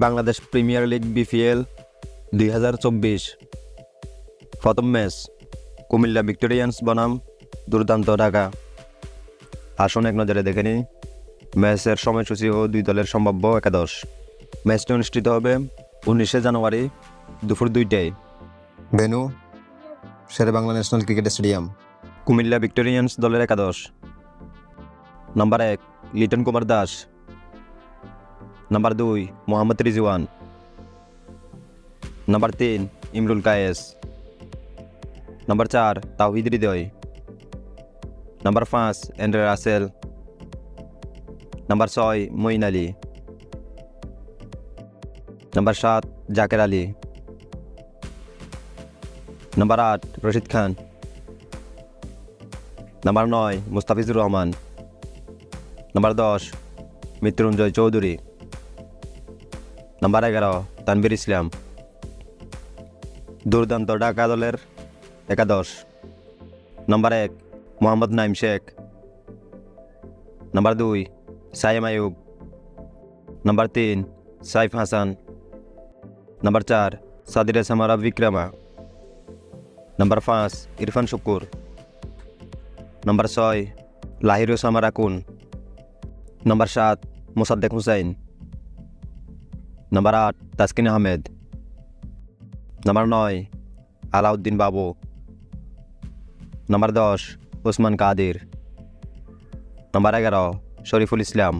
Bangladesh premier league BPL দুই হাজার চব্বিশ। প্রথম ম্যাচ কুমিল্লা ভিক্টোরিয়ান্স বনাম দুর্দান্ত ঢাকা। আসুন এক নজরে দেখে নিই ম্যাচের সময়সূচি ও দুই দলের সম্ভাব্য একাদশ। ম্যাচটি অনুষ্ঠিত হবে উনিশে জানুয়ারি দুপুর দুইটায়। Venue Shere Bangla national cricket stadium. Comilla Victorians দলের একাদশ। নাম্বার এক লিটন কুমার দাস। নাম্বার দুই মোহাম্মদ রিজওয়ান নাম্বার তিন ইমরুল কায়েস নাম্বার চার তাওহিদ হৃদয় নাম্বার পাঁচ এন্ড্রে রাসেল নাম্বার ছয় মঈন আলী নাম্বার সাত জাকের আলী নাম্বার আট রশিদ খান নাম্বার নয় মুস্তাফিজুর রহমান নাম্বার দশ মৃত্যুঞ্জয় চৌধুরী নাম্বার এগারো তানবির ইসলাম দুর্দান্ত ঢাকা দলের একাদশ। নাম্বার এক মোহাম্মদ নাইম শেখ নাম্বার দুই সাইম আয়ুব নাম্বার তিন সাইফ হাসান নাম্বার চার সাদিরে সামারা বিক্রমা নাম্বার পাঁচ ইরফান শুকুর নাম্বার ছয় লাহিরু সামার আকুন নাম্বার সাত মোসাদ্দেক হুসাইন নাম্বার আট তাসকিন আহমেদ নাম্বার নয় আলাউদ্দিন বাবু নাম্বার দশ ওসমান কাদির নাম্বার এগারো শরীফুল ইসলাম